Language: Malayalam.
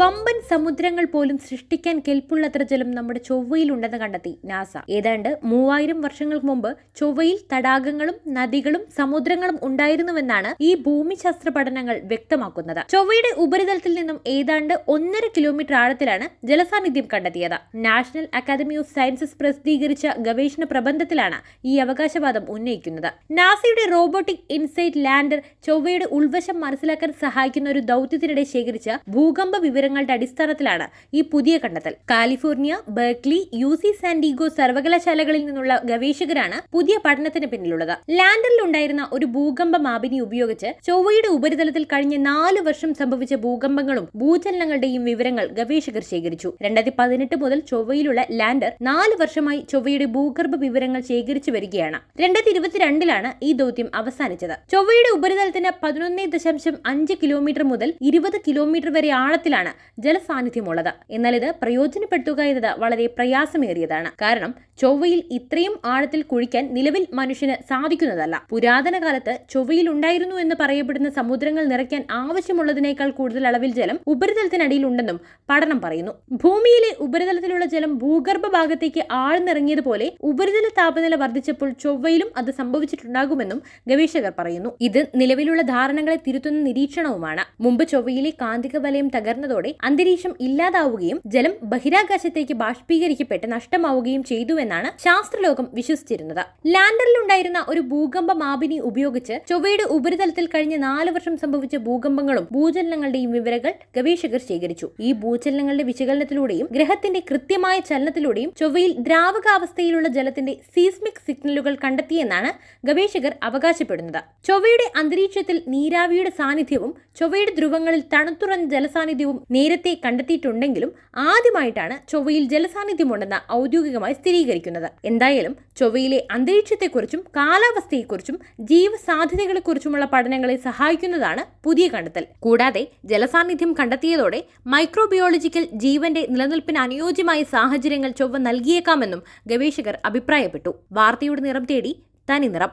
വമ്പൻ സമുദ്രങ്ങൾ പോലും സൃഷ്ടിക്കാൻ കെൽപ്പുള്ളത്ര ജലം നമ്മുടെ ചൊവ്വയിൽ ഉണ്ടെന്ന് കണ്ടെത്തി നാസ. ഏതാണ്ട് മൂവായിരം വർഷങ്ങൾക്ക് മുമ്പ് ചൊവ്വയിൽ തടാകങ്ങളും നദികളും സമുദ്രങ്ങളും ഉണ്ടായിരുന്നുവെന്നാണ് ഈ ഭൂമിശാസ്ത്ര പഠനങ്ങൾ വ്യക്തമാക്കുന്നത്. ചൊവ്വയുടെ ഉപരിതലത്തിൽ നിന്നും ഏതാണ്ട് ഒന്നര കിലോമീറ്റർ ആഴത്തിലാണ് ജലസാന്നിധ്യം കണ്ടെത്തിയത്. നാഷണൽ അക്കാദമി ഓഫ് സയൻസസ് പ്രസിദ്ധീകരിച്ച ഗവേഷണ പ്രബന്ധത്തിലാണ് ഈ അവകാശവാദം ഉന്നയിക്കുന്നത്. നാസയുടെ റോബോട്ടിക് ഇൻസൈറ്റ് ലാൻഡർ ചൊവ്വയുടെ ഉൾവശം മനസ്സിലാക്കാൻ സഹായിക്കുന്ന ഒരു ദൗത്യത്തിനിടെ ശേഖരിച്ച ഭൂകമ്പ വിവരങ്ങളുടെ അടിസ്ഥാനത്തിലാണ് ഈ പുതിയ കണ്ടെത്തൽ. California Berkeley U C San Diego സർവകലാശാലകളിൽ നിന്നുള്ള ഗവേഷകരാണ് പുതിയ പഠനത്തിന് പിന്നിലുള്ളത്. ലാൻഡറിൽ ഉണ്ടായിരുന്ന ഒരു ഭൂകമ്പ മാപിനി ഉപയോഗിച്ച് ചൊവ്വയുടെ ഉപരിതലത്തിൽ കഴിഞ്ഞ നാല് വർഷം സംഭവിച്ച ഭൂകമ്പങ്ങളും ഭൂചലനങ്ങളുടെയും വിവരങ്ങൾ ഗവേഷകർ ശേഖരിച്ചു. രണ്ടായിരത്തി പതിനെട്ട് മുതൽ ചൊവ്വയിലുള്ള ലാൻഡർ നാല് വർഷമായി ചൊവ്വയുടെ ഭൂഗർഭ വിവരങ്ങൾ ശേഖരിച്ചു വരികയാണ്. രണ്ടായിരത്തി ഇരുപത്തിരണ്ടിലാണ് ഈ ദൗത്യം അവസാനിച്ചത്. ചൊവ്വയുടെ ഉപരിതലത്തിന് പതിനൊന്ന് ദശാംശം അഞ്ച് കിലോമീറ്റർ മുതൽ ഇരുപത് കിലോമീറ്റർ വരെ ആഴത്തിലാണ് ജലസാന്നിധ്യമുള്ളത്. എന്നാൽ ഇത് പ്രയോജനപ്പെടുത്തുക എന്നത് വളരെ പ്രയാസമേറിയതാണ്. കാരണം ചൊവ്വയിൽ ഇത്രയും ആഴത്തിൽ കുഴിക്കാൻ നിലവിൽ മനുഷ്യന് സാധിക്കുന്നതല്ല. പുരാതന കാലത്ത് ചൊവ്വയിൽ ഉണ്ടായിരുന്നു എന്ന് പറയപ്പെടുന്ന സമുദ്രങ്ങൾ നിറയ്ക്കാൻ ആവശ്യമുള്ളതിനേക്കാൾ കൂടുതൽ അളവിൽ ജലം ഉപരിതലത്തിനടിയിൽ ഉണ്ടെന്നും പഠനം പറയുന്നു. ഭൂമിയിലെ ഉപരിതലത്തിലുള്ള ജലം ഭൂഗർഭ ഭാഗത്തേക്ക് ആഴ്ന്നിറങ്ങിയതുപോലെ ഉപരിതല താപനില വർദ്ധിച്ചപ്പോൾ ചൊവ്വയിലും അത് സംഭവിച്ചിട്ടുണ്ടാകുമെന്നും ഗവേഷകർ പറയുന്നു. ഇത് നിലവിലുള്ള ധാരണകളെ തിരുത്തുന്ന നിരീക്ഷണവുമാണ്. മുമ്പ് ചൊവ്വയിലെ കാന്തിക വലയം തകർന്നതോടെ അന്തരീക്ഷം ഇല്ലാതാവുകയും ജലം ബഹിരാകാശത്തേക്ക് ബാഷ്പീകരിക്കപ്പെട്ട് നഷ്ടമാവുകയും ചെയ്തുവെന്നാണ് ശാസ്ത്രലോകം വിശ്വസിച്ചിരുന്നത്. ലാൻഡറിലുണ്ടായിരുന്ന ഒരു ഭൂകമ്പ മാപിനി ഉപയോഗിച്ച് ചൊവ്വയുടെ ഉപരിതലത്തിൽ കഴിഞ്ഞ നാല് വർഷം സംഭവിച്ച ഭൂകമ്പങ്ങളും ഭൂചലനങ്ങളുടെയും വിവരങ്ങൾ ഗവേഷകർ ശേഖരിച്ചു. ഈ ഭൂചലനങ്ങളുടെ വിശകലനത്തിലൂടെയും ഗ്രഹത്തിന്റെ കൃത്യമായ ചലനത്തിലൂടെയും ചൊവ്വയിൽ ദ്രാവകാവസ്ഥയിലുള്ള ജലത്തിന്റെ സീസ്മിക് സിഗ്നലുകൾ കണ്ടെത്തിയെന്നാണ് ഗവേഷകർ അവകാശപ്പെടുന്നത്. ചൊവ്വയുടെ അന്തരീക്ഷത്തിൽ നീരാവിയുടെ സാന്നിധ്യവും ചൊവ്വയുടെ ധ്രുവങ്ങളിൽ തണുത്തുറഞ്ഞ ജലസാന്നിധ്യവും നേരത്തെ കണ്ടെത്തിയിട്ടുണ്ടെങ്കിലും ആദ്യമായിട്ടാണ് ചൊവ്വയിൽ ജലസാന്നിധ്യമുണ്ടെന്ന് ഔദ്യോഗികമായി സ്ഥിരീകരിക്കുന്നത്. എന്തായാലും ചൊവ്വയിലെ അന്തരീക്ഷത്തെക്കുറിച്ചും കാലാവസ്ഥയെക്കുറിച്ചും ജീവസാധ്യതകളെക്കുറിച്ചുമുള്ള പഠനങ്ങളെ സഹായിക്കുന്നതാണ് പുതിയ കണ്ടെത്തൽ. കൂടാതെ ജലസാന്നിധ്യം കണ്ടെത്തിയതോടെ മൈക്രോബയോളജിക്കൽ ജീവന്റെ നിലനിൽപ്പിന് അനുയോജ്യമായ സാഹചര്യങ്ങൾ ചൊവ്വ നൽകിയേക്കാമെന്നും ഗവേഷകർ അഭിപ്രായപ്പെട്ടു. വാർത്തയുടെ നിറം തേടി തനി നിറം.